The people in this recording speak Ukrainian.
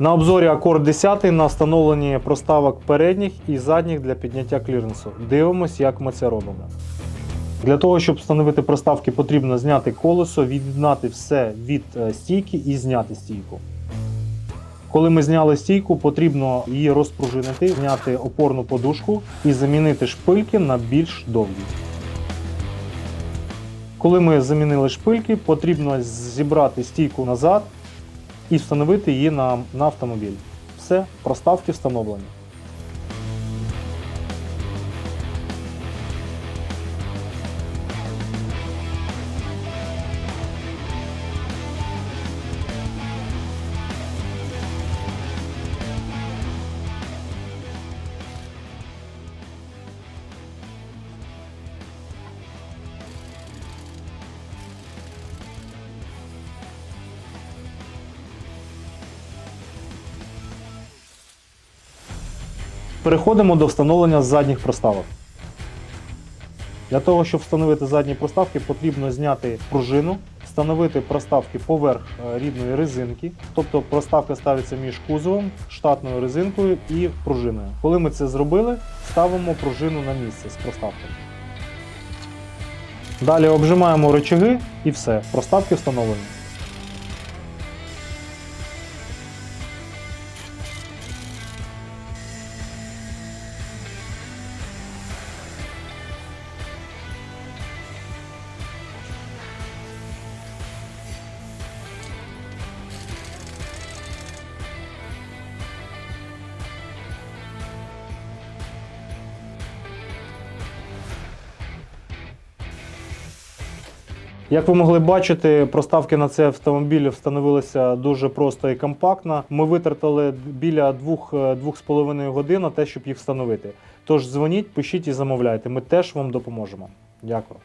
На обзорі акорд 10 на встановленні проставок передніх і задніх для підняття кліренсу. Дивимось, як ми це робимо. Для того, щоб встановити проставки, потрібно зняти колесо, від'єднати все від е, стійки і зняти стійку. Коли ми зняли стійку, потрібно її розпружинити, зняти опорну подушку і замінити шпильки на більш довгі. Коли ми замінили шпильки, потрібно зібрати стійку назад і встановити її на, на автомобіль. Все, проставки встановлені. Переходимо до встановлення задніх проставок. Для того, щоб встановити задні проставки, потрібно зняти пружину, встановити проставки поверх е, рідної резинки. Тобто проставка ставиться між кузовом, штатною резинкою і пружиною. Коли ми це зробили, ставимо пружину на місце з проставкою. Далі обжимаємо рычаги і все. Проставки встановлені. Як ви могли бачити, проставки на цей автомобіль встановилися дуже просто і компактно. Ми витратили біля 2-2,5 годин на те, щоб їх встановити. Тож дзвоніть, пишіть і замовляйте. Ми теж вам допоможемо. Дякую.